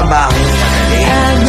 trabaho madali.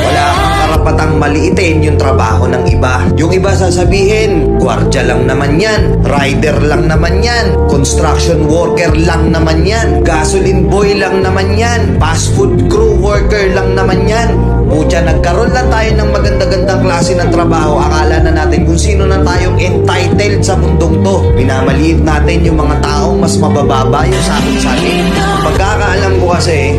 Wala kang karapatang maliitin yung trabaho ng iba. Yung iba sasabihin, gwardya lang naman yan, rider lang naman yan, construction worker lang naman yan, gasoline boy lang naman yan, fast food crew worker lang naman yan. Pucha, nagkaroon lang tayo ng maganda-gandang klase ng trabaho. Akala na natin kung sino na tayong entitled sa mundong to. Minamaliit natin yung mga taong mas mabababa yung sahod sa atin. Pagkakaalam ko kasi,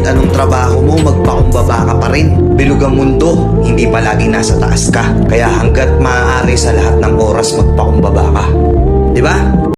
Kahit anong trabaho mo, magpakumbaba ka pa rin. Bilog ang mundo, hindi palagi nasa taas ka. Kaya hanggat maaari sa lahat ng oras, magpakumbaba ka. Di ba?